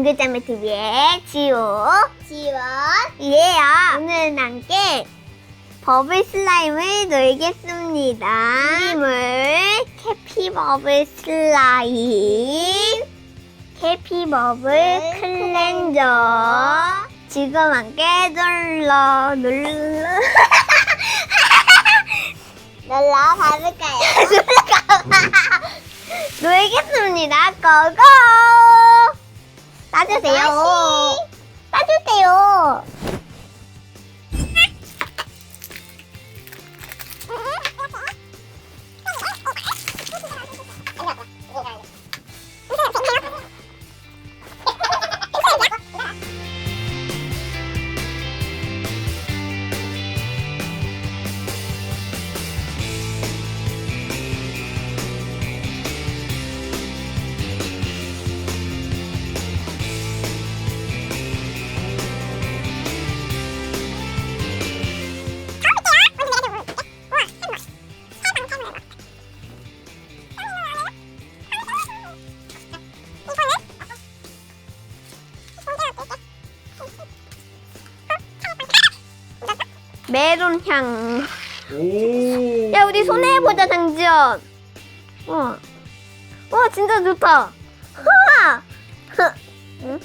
빙글자매 TV의 지호 지원 이에요. 오늘은 함께 버블 슬라임을 놀겠습니다. 이름을 캐피 버블 슬라임, 캐피 버블 클렌저. 지금 함께 눌러 눌러 놀러 가볼까요? 놀겠습니다. 고고! 따주세요. 따주세요. 메론 향. 오. 야, 우리 손에 해보자, 장지연. 와. 와, 진짜 좋다. 하! 응?